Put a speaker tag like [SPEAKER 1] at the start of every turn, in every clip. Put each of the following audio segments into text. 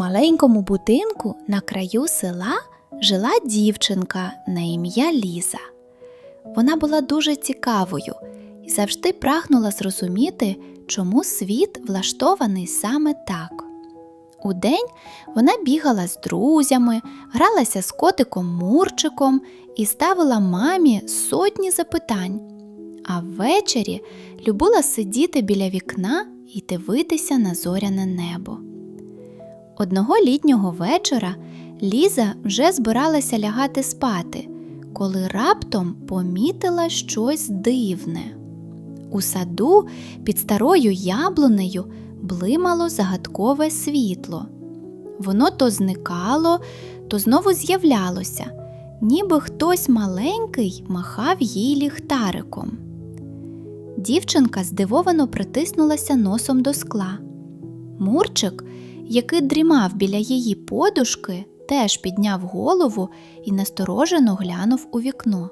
[SPEAKER 1] маленькому будинку на краю села жила дівчинка на ім'я Ліза. Вона була дуже цікавою і завжди прагнула зрозуміти, чому світ влаштований саме так. Удень вона бігала з друзями, гралася з котиком Мурчиком і ставила мамі сотні запитань. А ввечері любила сидіти біля вікна і дивитися на зоряне небо. Одного літнього вечора Ліза вже збиралася лягати спати, коли раптом помітила щось дивне. У саду під старою яблунею блимало загадкове світло. Воно то зникало, то знову з'являлося, ніби хтось маленький махав їй ліхтариком. Дівчинка здивовано притиснулася носом до скла. Мурчик, який дрімав біля її подушки, теж підняв голову і насторожено глянув у вікно.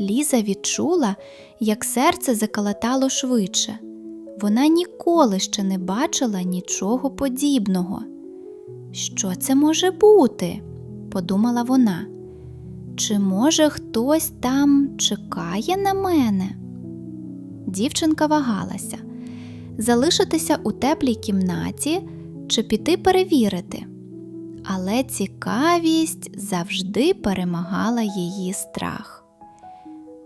[SPEAKER 1] Ліза відчула, як серце закалатало швидше. Вона ніколи ще не бачила нічого подібного. Що це може бути? подумала вона. Чи може хтось там чекає на мене? Дівчинка вагалася залишитися у теплій кімнаті чи піти перевірити. Але цікавість завжди перемагала її страх.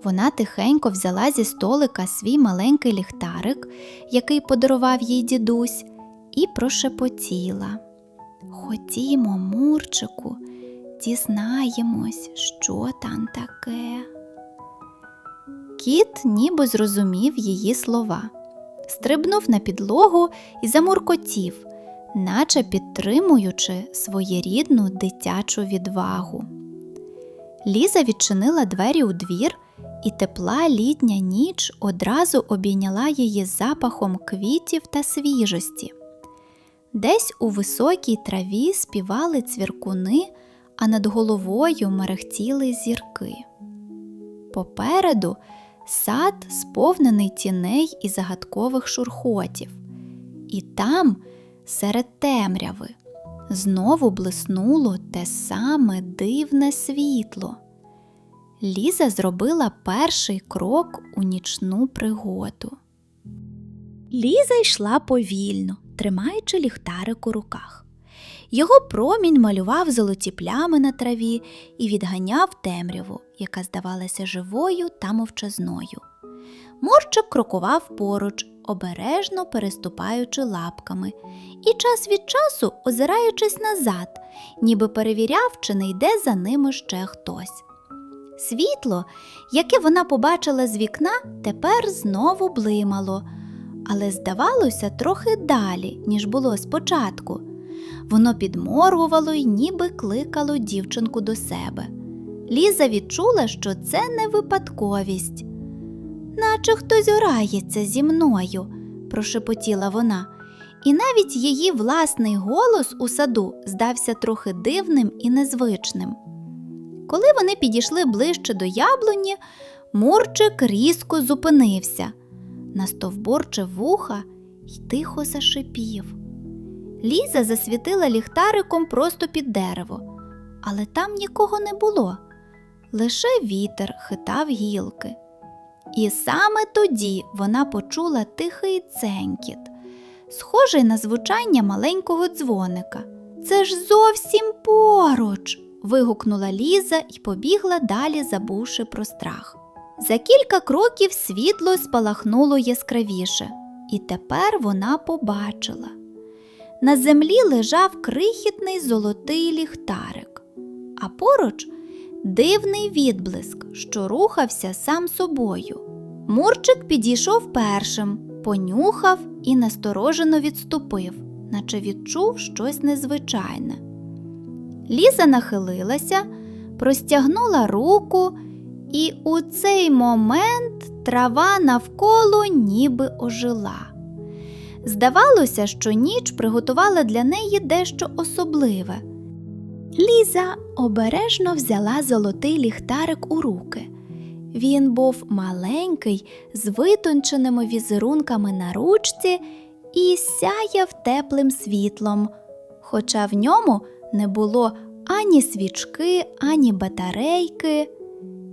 [SPEAKER 1] Вона тихенько взяла зі столика свій маленький ліхтарик, який подарував їй дідусь, і прошепотіла. Ходімо, Мурчику, дізнаємось, що там таке. Кіт ніби зрозумів її слова, стрибнув на підлогу і замуркотів, наче підтримуючи своєрідну дитячу відвагу. Ліза відчинила двері у двір, і тепла літня ніч одразу обійняла її запахом квітів та свіжості. Десь у високій траві співали цвіркуни, а над головою мерехтіли зірки. Попереду сад сповнений тіней і загадкових шурхотів, і там, серед темряви, знову блиснуло те саме дивне світло. Ліза зробила перший крок у нічну пригоду. Ліза йшла повільно, тримаючи ліхтарик у руках. Його промінь малював золоті плями на траві і відганяв темряву, яка здавалася живою та мовчазною. Морчик крокував поруч, обережно переступаючи лапками, і час від часу озираючись назад, ніби перевіряв, чи не йде за ними ще хтось. Світло, яке вона побачила з вікна, тепер знову блимало, але здавалося трохи далі, ніж було спочатку. Воно підморгувало й ніби кликало дівчинку до себе. Ліза відчула, що це не випадковість. Наче хтось грається зі мною, прошепотіла вона, і навіть її власний голос у саду здався трохи дивним і незвичним. Коли вони підійшли ближче до яблуні, Мурчик різко зупинився, настовборчив вуха й тихо зашипів. Ліза засвітила ліхтариком просто під дерево, але там нікого не було. Лише вітер хитав гілки. І саме тоді вона почула тихий ценькіт, схожий на звучання маленького дзвоника. Це ж зовсім поруч. вигукнула Ліза і побігла далі, забувши про страх. За кілька кроків світло спалахнуло яскравіше, і тепер вона побачила. На землі лежав крихітний золотий ліхтарик, а поруч дивний відблиск, що рухався сам собою. Мурчик підійшов першим, понюхав і насторожено відступив, наче відчув щось незвичайне. Ліза нахилилася, простягнула руку, і у цей момент трава навколо ніби ожила. Здавалося, що ніч приготувала для неї дещо особливе. Ліза обережно взяла золотий ліхтарик у руки. Він був маленький, з витонченими візерунками на ручці і сяяв теплим світлом, хоча в ньому не було ані свічки, ані батарейки.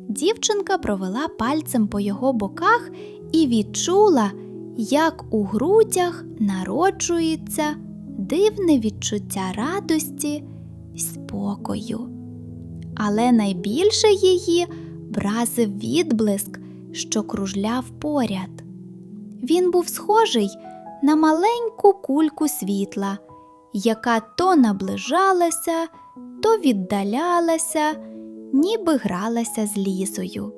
[SPEAKER 1] Дівчинка провела пальцем по його боках і відчула, як у грудях народжується дивне відчуття радості спокою. Але найбільше її вразив відблиск, що кружляв поряд. Він був схожий на маленьку кульку світла, яка то наближалася, то віддалялася, ніби гралася з лізою.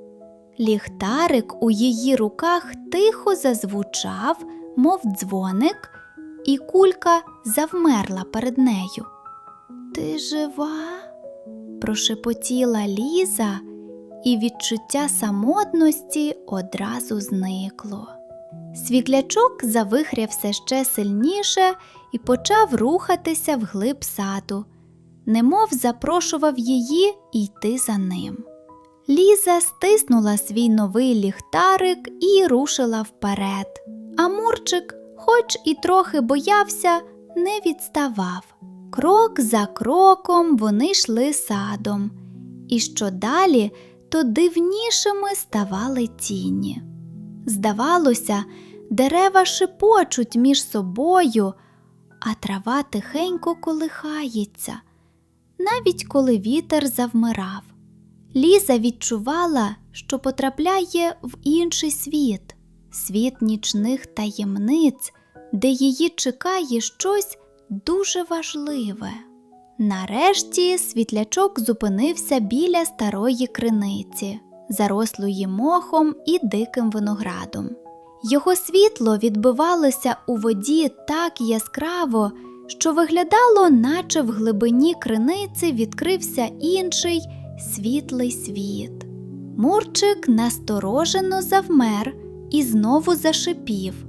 [SPEAKER 1] Ліхтарик у її руках тихо зазвучав, мов дзвоник, і кулька завмерла перед нею. Ти жива? прошепотіла Ліза, і відчуття самотності одразу зникло. Світлячок завихрявся ще сильніше і почав рухатися вглиб саду, немов запрошував її йти за ним. Ліза стиснула свій новий ліхтарик і рушила вперед. А Мурчик, хоч і трохи боявся, не відставав. Крок за кроком вони йшли садом, і що далі, то дивнішими ставали тіні. Здавалося, дерева шепочуть між собою, а трава тихенько колихається, навіть коли вітер завмирав. Ліза відчувала, що потрапляє в інший світ, світ нічних таємниць, де її чекає щось дуже важливе. Нарешті світлячок зупинився біля старої криниці, зарослої мохом і диким виноградом. Його світло відбивалося у воді так яскраво, що виглядало, наче в глибині криниці відкрився інший світлий світ. Мурчик насторожено завмер і знову зашипів,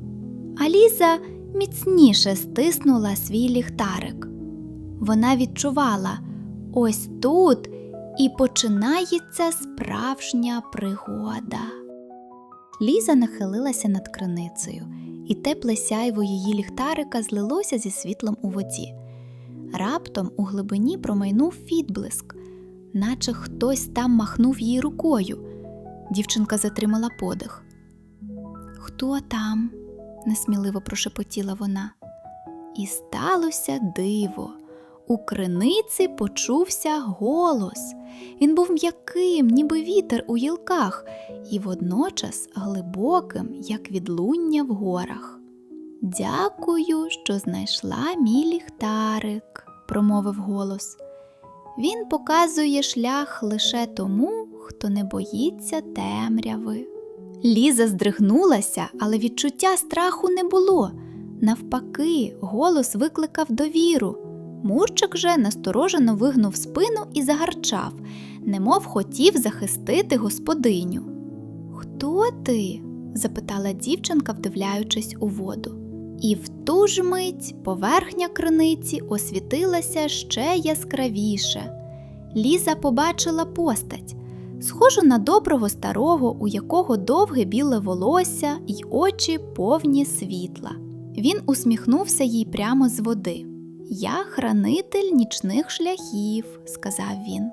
[SPEAKER 1] а Ліза міцніше стиснула свій ліхтарик. Вона відчувала ось тут і починається справжня пригода. Ліза нахилилася над криницею, і тепле сяйво її ліхтарика злилося зі світлом у воді. Раптом у глибині промайнув відблиск, наче хтось там махнув їй рукою. Дівчинка затримала подих. Хто там? Несміливо прошепотіла вона. І сталося диво. У криниці почувся голос. Він був м'яким, ніби вітер у гілках, і водночас глибоким, як відлуння в горах. Дякую, що знайшла мій ліхтарик, промовив голос. Він показує шлях лише тому, хто не боїться темряви. Ліза здригнулася, але відчуття страху не було. Навпаки, голос викликав довіру. Мурчик же насторожено вигнув спину і загарчав, немов хотів захистити господиню. Хто ти? запитала дівчинка, вдивляючись у воду. І в ту ж мить поверхня криниці освітилася ще яскравіше. Ліза побачила постать, схожу на доброго старого, у якого довге біле волосся й очі повні світла. Він усміхнувся їй прямо з води. Я хранитель нічних шляхів, сказав він.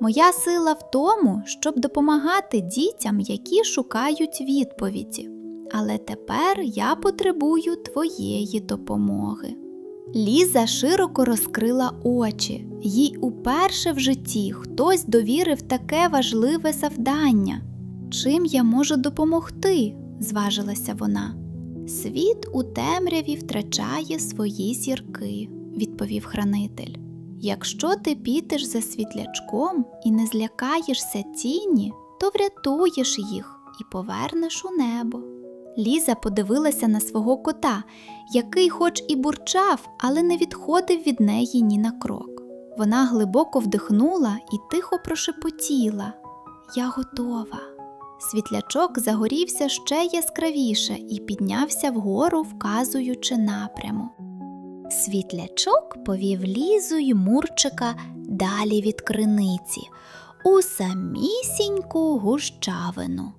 [SPEAKER 1] Моя сила в тому, щоб допомагати дітям, які шукають відповіді. Але тепер я потребую твоєї допомоги. Ліза широко розкрила очі, їй уперше в житті хтось довірив таке важливе завдання. Чим я можу допомогти? зважилася вона. Світ у темряві втрачає свої зірки, відповів хранитель. Якщо ти підеш за світлячком і не злякаєшся тіні, то врятуєш їх і повернеш у небо. Ліза подивилася на свого кота, який, хоч і бурчав, але не відходив від неї ні на крок. Вона глибоко вдихнула і тихо прошепотіла Я готова. Світлячок загорівся ще яскравіше і піднявся вгору, вказуючи напряму. Світлячок повів лізу й Мурчика далі від криниці, у самісіньку гущавину.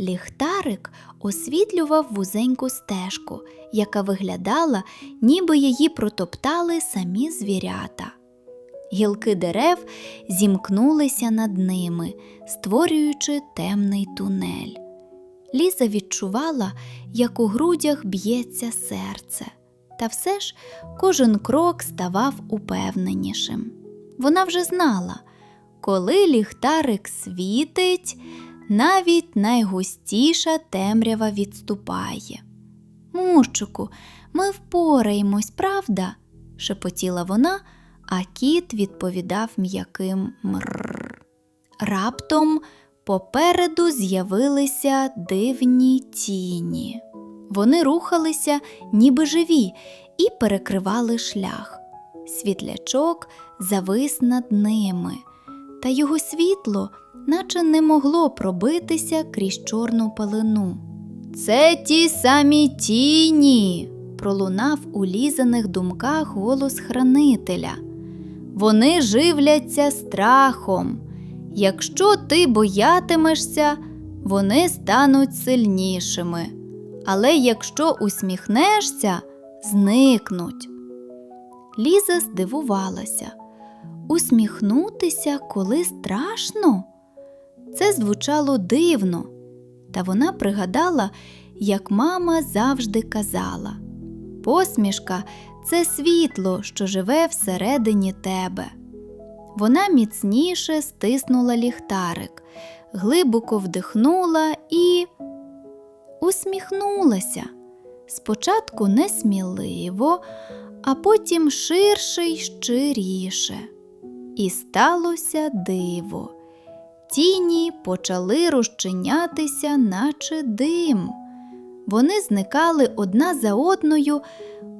[SPEAKER 1] Ліхтарик освітлював вузеньку стежку, яка виглядала, ніби її протоптали самі звірята. Гілки дерев зімкнулися над ними, створюючи темний тунель. Ліза відчувала, як у грудях б'ється серце, та все ж кожен крок ставав упевненішим. Вона вже знала, коли ліхтарик світить, навіть найгустіша темрява відступає. Мурчику, ми впораємось, правда? шепотіла вона, а кіт відповідав м'яким мррр. Раптом попереду з'явилися дивні тіні. Вони рухалися, ніби живі, і перекривали шлях. Світлячок завис над ними, та його світло наче не могло пробитися крізь чорну пелену. Це ті самі тіні, пролунав у лізаних думках голос хранителя. Вони живляться страхом. Якщо ти боятимешся, вони стануть сильнішими. Але якщо усміхнешся, зникнуть. Ліза здивувалася. Усміхнутися, коли страшно? Це звучало дивно, та вона пригадала, як мама завжди казала: посмішка це світло, що живе всередині тебе. Вона міцніше стиснула ліхтарик, глибоко вдихнула і усміхнулася. Спочатку несміливо, а потім ширше й щиріше. І сталося диво. Тіні почали розчинятися, наче дим. Вони зникали одна за одною,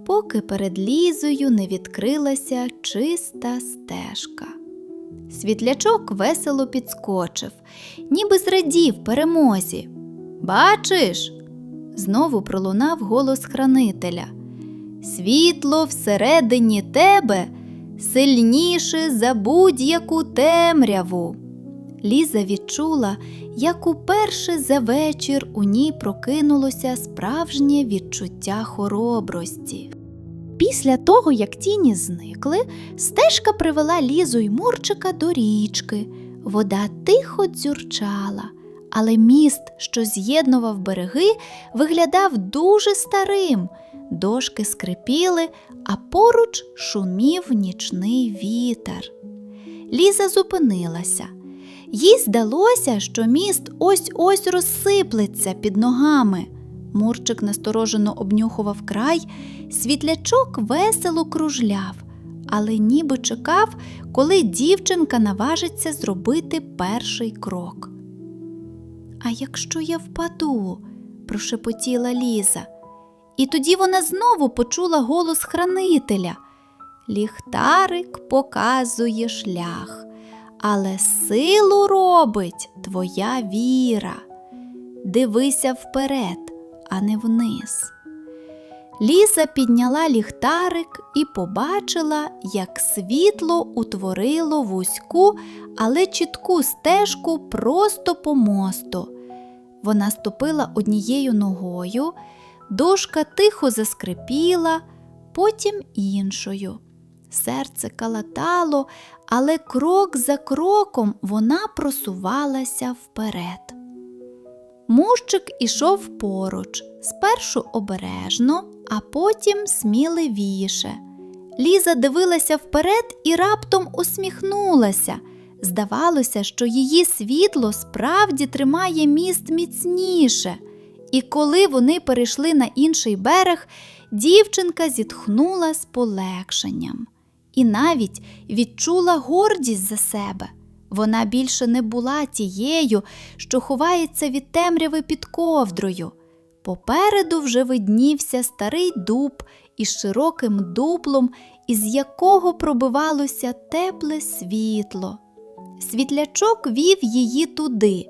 [SPEAKER 1] поки перед лізою не відкрилася чиста стежка. Світлячок весело підскочив, ніби зрадів перемозі. Бачиш? знову пролунав голос хранителя. Світло всередині тебе сильніше за будь-яку темряву. Ліза відчула, як уперше за вечір у ній прокинулося справжнє відчуття хоробрості. Після того, як тіні зникли, стежка привела Лізу й Мурчика до річки. Вода тихо дзюрчала, але міст, що з'єднував береги, виглядав дуже старим. Дошки скрипіли, а поруч шумів нічний вітер. Ліза зупинилася. Їй здалося, що міст ось ось розсиплеться під ногами. Мурчик насторожено обнюхував край, світлячок весело кружляв, але ніби чекав, коли дівчинка наважиться зробити перший крок. А якщо я впаду? прошепотіла Ліза. І тоді вона знову почула голос хранителя. Ліхтарик показує шлях, але силу робить твоя віра. Дивися вперед, а не вниз. Ліза підняла ліхтарик і побачила, як світло утворило вузьку, але чітку стежку просто по мосту. Вона ступила однією ногою, дошка тихо заскрипіла, потім іншою. Серце калатало, але крок за кроком вона просувалася вперед. Мущик ішов поруч, спершу обережно, а потім сміливіше. Ліза дивилася вперед і раптом усміхнулася. Здавалося, що її світло справді тримає міст міцніше. І коли вони перейшли на інший берег, дівчинка зітхнула з полегшенням і навіть відчула гордість за себе. Вона більше не була тією, що ховається від темряви під ковдрою. Попереду вже виднівся старий дуб із широким дуплом, із якого пробивалося тепле світло. Світлячок вів її туди,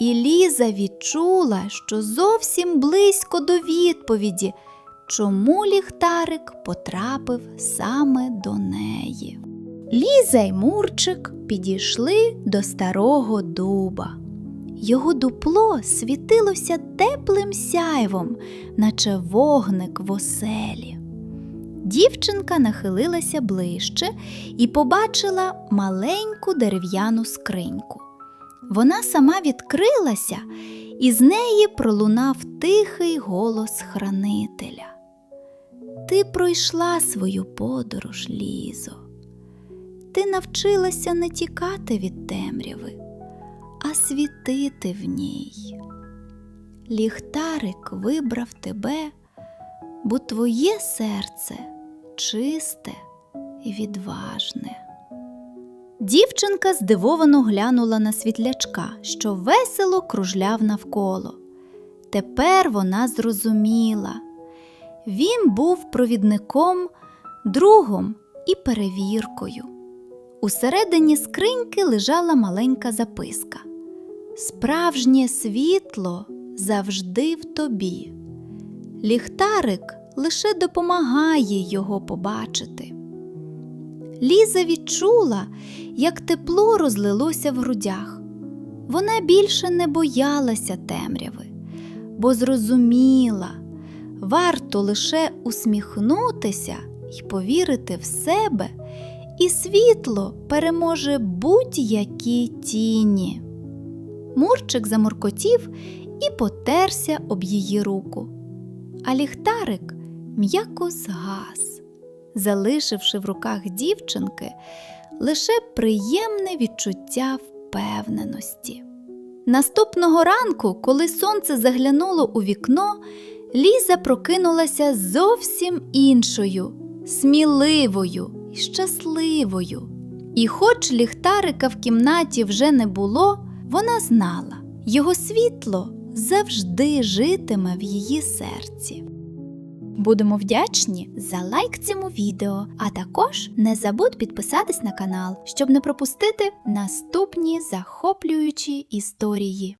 [SPEAKER 1] і Ліза відчула, що зовсім близько до відповіді, чому ліхтарик потрапив саме до неї. Ліза й Мурчик підійшли до старого дуба. Його дупло світилося теплим сяйвом, наче вогник в оселі. Дівчинка нахилилася ближче і побачила маленьку дерев'яну скриньку. Вона сама відкрилася, і з неї пролунав тихий голос хранителя. Ти пройшла свою подорож, Лізо. Ти навчилася не тікати від темряви, а світити в ній. Ліхтарик вибрав тебе, бо твоє серце чисте і відважне. Дівчинка здивовано глянула на світлячка, що весело кружляв навколо. Тепер вона зрозуміла. Він був провідником, другом і перевіркою. Усередині скриньки лежала маленька записка. Справжнє світло завжди в тобі. Ліхтарик лише допомагає його побачити. Ліза відчула, як тепло розлилося в грудях. Вона більше не боялася темряви, бо зрозуміла, варто лише усміхнутися і повірити в себе, і світло переможе будь-які тіні. Мурчик замуркотів і потерся об її руку, а ліхтарик м'яко згас, залишивши в руках дівчинки лише приємне відчуття впевненості. Наступного ранку, коли сонце заглянуло у вікно, Ліза прокинулася зовсім іншою, сміливою і щасливою. І хоч ліхтарика в кімнаті вже не було, вона знала, його світло завжди житиме в її серці. Будемо вдячні за лайк цьому відео, а також не забудь підписатись на канал, щоб не пропустити наступні захоплюючі історії.